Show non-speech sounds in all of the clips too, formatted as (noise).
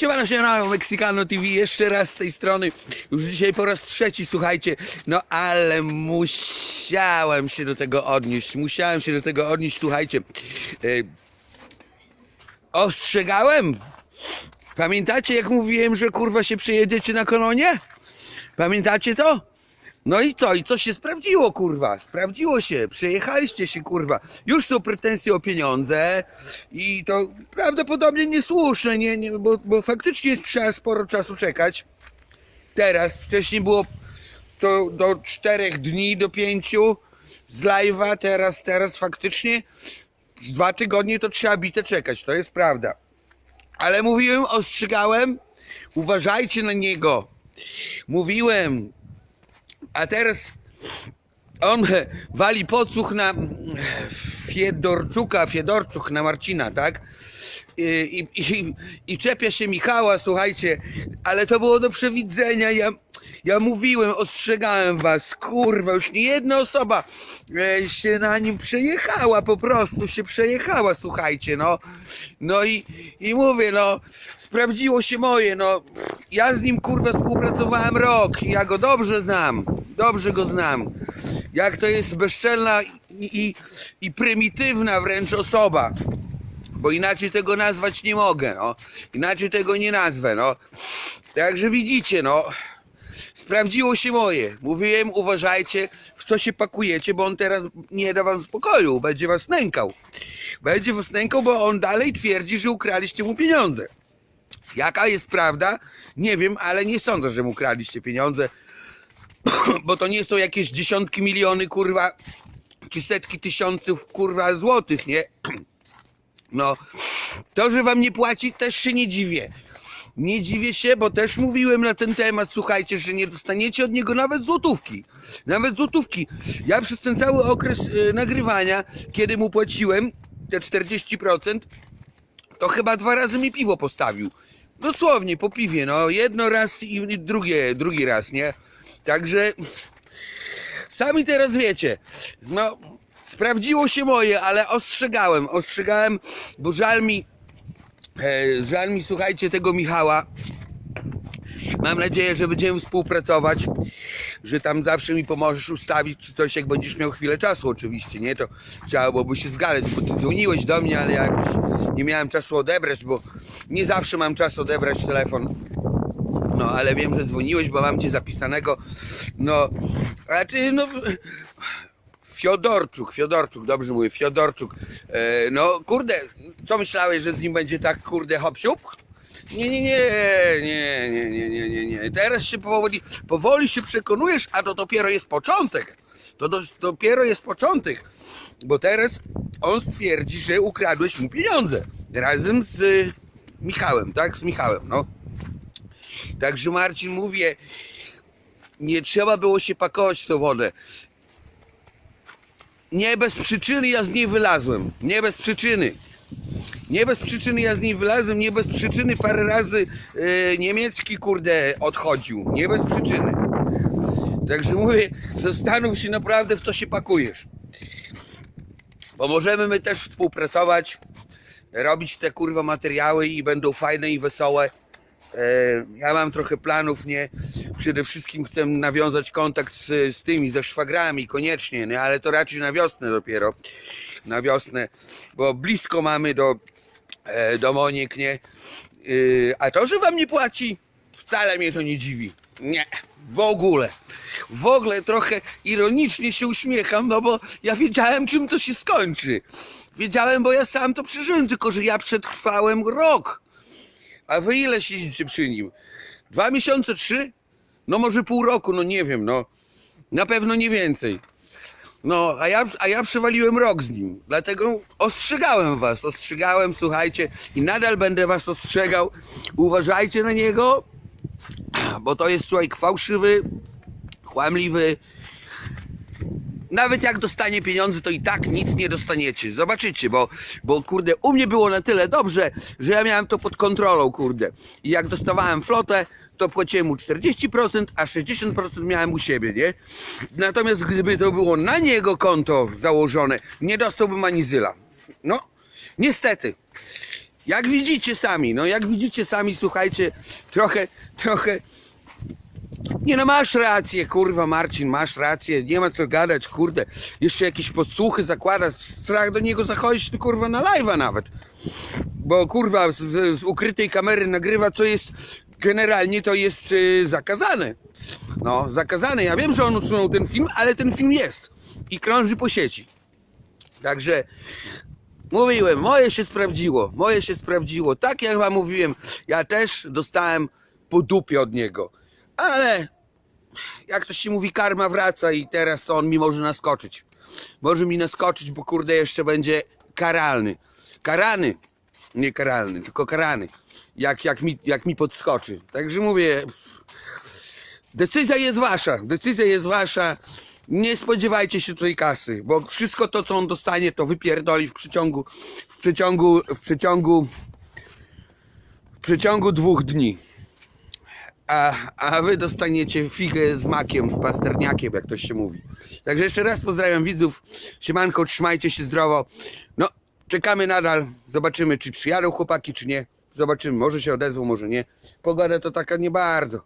Siemano, siemano, Mexicano TV, jeszcze raz z tej strony, już dzisiaj po raz trzeci, słuchajcie, no ale musiałem się do tego odnieść, musiałem się do tego odnieść, słuchajcie, yy, ostrzegałem, pamiętacie jak mówiłem, że kurwa się przejedziecie na kolonie? Pamiętacie to? No i co? I co się sprawdziło, kurwa? Sprawdziło się, przejechaliście się, kurwa. Już są pretensje o pieniądze i to prawdopodobnie niesłuszne, nie, nie, bo, bo faktycznie trzeba sporo czasu czekać. Teraz, wcześniej było to do czterech dni, do pięciu z live'a, teraz, teraz faktycznie z dwa tygodnie to trzeba bite czekać, to jest prawda. Ale mówiłem, ostrzegałem, uważajcie na niego. Mówiłem, a teraz on wali podsłuch na Fiedorczuka, Fiedorczuk na Marcina, tak? I, i, i, czepia się Michała, słuchajcie, ale to było do przewidzenia. Ja, ja mówiłem, ostrzegałem was, kurwa, już nie jedna osoba e, się na nim przejechała, po prostu się przejechała, słuchajcie, no. No i, i mówię, no, sprawdziło się moje, no. Ja z nim, kurwa, współpracowałem rok, ja go dobrze znam, dobrze go znam. Jak to jest bezczelna i, i, i prymitywna wręcz osoba bo inaczej tego nazwać nie mogę, no. Inaczej tego nie nazwę, no. Także widzicie, no. Sprawdziło się moje. Mówiłem, uważajcie, w co się pakujecie, bo on teraz nie da wam spokoju. Będzie was nękał. Będzie was nękał, bo on dalej twierdzi, że ukradliście mu pieniądze. Jaka jest prawda? Nie wiem, ale nie sądzę, że mu ukradliście pieniądze, (coughs) bo to nie są jakieś dziesiątki miliony, kurwa, czy setki tysiąców, kurwa, złotych, nie? (coughs) No, to, że wam nie płaci, też się nie dziwię. Nie dziwię się, bo też mówiłem na ten temat, słuchajcie, że nie dostaniecie od niego nawet złotówki. Nawet złotówki. Ja przez ten cały okres y, nagrywania, kiedy mu płaciłem te 40%, to chyba dwa razy mi piwo postawił. Dosłownie, po piwie, no. Jedno raz i drugie, drugi raz, nie? Także sami teraz wiecie. No, sprawdziło się moje, ale ostrzegałem, ostrzegałem, bo żal mi, e, żal mi, słuchajcie, tego Michała. Mam nadzieję, że będziemy współpracować, że tam zawsze mi pomożesz ustawić czy coś, jak będziesz miał chwilę czasu oczywiście, nie? To trzeba byłoby się zgadać, bo ty dzwoniłeś do mnie, ale ja jakoś nie miałem czasu odebrać, bo nie zawsze mam czas odebrać telefon. Ale wiem, że dzwoniłeś, bo mam cię zapisanego. No, a ty, no... Fiodorczuk, Fiodorczuk, dobrze mówię, Fiodorczuk. E, no, kurde, co myślałeś, że z nim będzie tak, kurde, hop siup? Nie, nie, nie, nie, nie, nie, nie, nie, nie. Teraz się powoli, powoli się przekonujesz, a to dopiero jest początek. To do, dopiero jest początek, bo teraz on stwierdzi, że ukradłeś mu pieniądze razem z Michałem, tak? Z Michałem, no. Także Marcin mówię, nie trzeba było się pakować w tą wodę. Nie bez przyczyny ja z niej wylazłem. Nie bez przyczyny. Nie bez przyczyny ja z niej wylazłem, nie bez przyczyny parę razy e, niemiecki kurde odchodził. Nie bez przyczyny. Także mówię, zastanów się naprawdę w co się pakujesz. Bo możemy my też współpracować, robić te kurwa materiały i będą fajne i wesołe. E, Ja mam trochę planów, nie? Przede wszystkim chcę nawiązać kontakt z, z tymi, ze szwagrami koniecznie, nie? Ale to raczej na wiosnę dopiero. Na wiosnę, bo blisko mamy do, e, do Monik, nie? Yy, A to, że wam nie płaci, wcale mnie to nie dziwi. Nie, w ogóle. W ogóle trochę ironicznie się uśmiecham, no bo ja wiedziałem, czym to się skończy. Wiedziałem, bo ja sam to przeżyłem, tylko że ja przetrwałem rok. A wy ile siedzicie przy nim? Dwa miesiące, trzy? No może pół roku, no nie wiem, no. Na pewno nie więcej. No, a ja, a ja przewaliłem rok z nim. Dlatego ostrzegałem was, ostrzegałem, słuchajcie, i nadal będę was ostrzegał. Uważajcie na niego, bo to jest człowiek fałszywy, kłamliwy. Nawet jak dostanie pieniądze, to i tak nic nie dostaniecie. Zobaczycie, bo, bo kurde, u mnie było na tyle dobrze, że ja miałem to pod kontrolą, kurde. I jak dostawałem flotę, to płaciłem mu 40%, a 60% miałem u siebie, nie? Natomiast gdyby to było na niego konto założone, nie dostałbym ani zyla. No, niestety. Jak widzicie sami, no jak widzicie sami, słuchajcie, trochę, trochę. Nie no, masz rację, kurwa, Marcin, masz rację, nie ma co gadać, kurde. Jeszcze jakieś podsłuchy zakłada, strach do niego zachodzić, to kurwa na live'a nawet. Bo kurwa z, z ukrytej kamery nagrywa, co jest generalnie to jest y, zakazane. No, zakazane. Ja wiem, że on usunął ten film, ale ten film jest i krąży po sieci. Także mówiłem, moje się sprawdziło, moje się sprawdziło. Tak jak wam mówiłem, ja też dostałem po dupie od niego. Ale jak to się mówi, karma wraca i teraz to on mi może naskoczyć. Może mi naskoczyć, bo kurde jeszcze będzie karalny. Karany, nie karalny, tylko karany. Jak, jak, mi, jak mi podskoczy. Także mówię, decyzja jest wasza, decyzja jest wasza. Nie spodziewajcie się tutaj kasy, bo wszystko to, co on dostanie, to wypierdoli w przeciągu, w przeciągu, w przeciągu, w przeciągu dwóch dni. A, a wy dostaniecie figę z makiem, z pasterniakiem, jak to się mówi. Także jeszcze raz pozdrawiam widzów. Siemanko, trzymajcie się zdrowo. No, czekamy nadal. Zobaczymy, czy przyjadą chłopaki, czy nie. Zobaczymy, może się odezwą, może nie. Pogoda to taka nie bardzo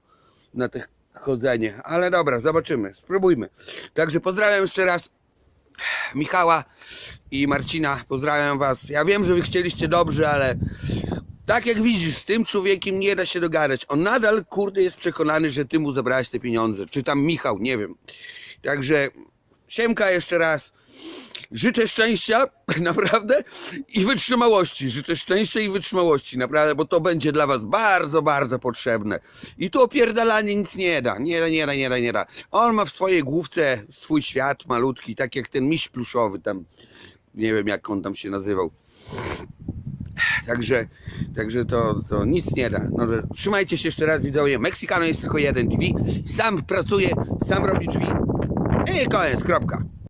na tych chodzenie. Ale dobra, zobaczymy, spróbujmy. Także pozdrawiam jeszcze raz Michała i Marcina. Pozdrawiam was. Ja wiem, że wy chcieliście dobrze, ale tak jak widzisz, z tym człowiekiem nie da się dogadać. On nadal, kurde, jest przekonany, że ty mu zabrałeś te pieniądze. Czy tam Michał, nie wiem. Także Siemka jeszcze raz. Życzę szczęścia, (laughs) naprawdę, i wytrzymałości. Życzę szczęścia i wytrzymałości, naprawdę, bo to będzie dla was bardzo, bardzo potrzebne. I tu opierdalanie nic nie da. Nie da, nie da, nie da, nie da. On ma w swojej główce swój świat malutki, tak jak ten miś pluszowy tam. Nie wiem, jak on tam się nazywał. Także, także to, to nic nie da. No, trzymajcie się jeszcze raz, widzowie. Meksykano jest tylko jeden TV. Sam pracuje, sam robi drzwi. I koniec, kropka.